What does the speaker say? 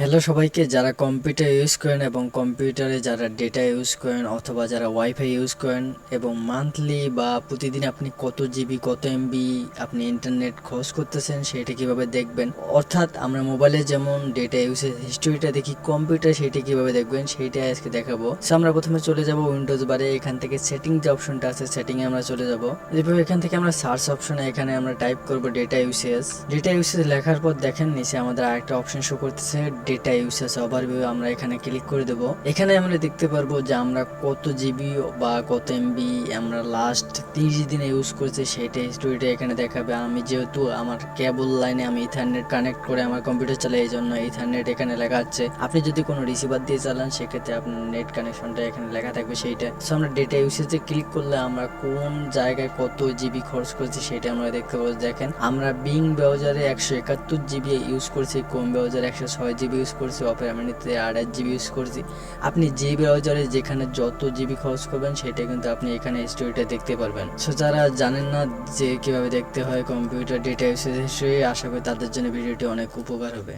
Hello সবাইকে, যারা computer use করেন এবং কম্পিউটারে যারা ডেটা ইউজ করেন অথবা যারা ওয়াইফাই ইউজ করেন এবং মান্থলি বা প্রতিদিন আপনি কত জিবি কত এমবি আপনি ইন্টারনেট খরচ করতেছেন সেটা কীভাবে দেখবেন? অর্থাৎ আমরা মোবাইলে যেমন ডেটা ইউজের হিস্টোরিটা দেখি কম্পিউটার সেটা কীভাবে দেখবেন সেইটাই আজকে দেখাবো। আমরা প্রথমে চলে যাব উইন্ডোজ বারে, এখান থেকে সেটিং যে অপশনটা আছে সেটিং এ আমরা চলে যাব। এরপর এখান থেকে আমরা সার্চ অপশনে এখানে আমরা টাইপ করব ডেটা ইউসেজ ডেটা ইউসেজ লেখার পর দেখেন নিচে আমাদের আরেকটা অপশন শো করতেছে ডেটা ইউসেজ ওভারভিউ আমরা এখানে ক্লিক করে দেব। এখানে আমরা দেখতে পারব যে আমরা কত জিবি বা কত এমবি আমরা লাস্ট তিরিশ দিনে ইউজ করেছি, সেটা হিস্টোরিটা এখানে দেখাবে। আমি যেহেতু আমার কেবল লাইনে আমি ইথারনেট কানেক্ট করে আমার কম্পিউটার চালাই এই জন্য ইথারনেট এখানে লেখা আছে। আপনি যদি কোনো রিসিভার দিয়ে চালান, সেক্ষেত্রে আপনার নেট কানেকশনটা এখানে লেখা থাকবে সেইটা। সো আমরা ডেটা ইউসেজে ক্লিক করলে আমরা কোন জায়গায় কত জিবি খরচ করেছি, সেটা আমরা দেখতে পাবো। দেখেন, আমরা বিং ব্রাউজারে একশো একাত্তর জিবি ইউজ করছি কোম ব্রাউজারে একশো ছয় জিবি ইউজ করছি অপেরা মিনিতে আড়াই জিবি ইউজ করছি। আপনি যে ব্রাউজারে যেখানে যত জিবি খরচ করবেন, সেটা কিন্তু আপনি এখানে স্টোরিটা দেখতে পারবেন। সো যারা জানেন না যে কীভাবে দেখতে হয় কম্পিউটার ডেটা ইউসেজ হিসেবে আশা করি তাদের জন্য ভিডিওটি অনেক উপকার হবে।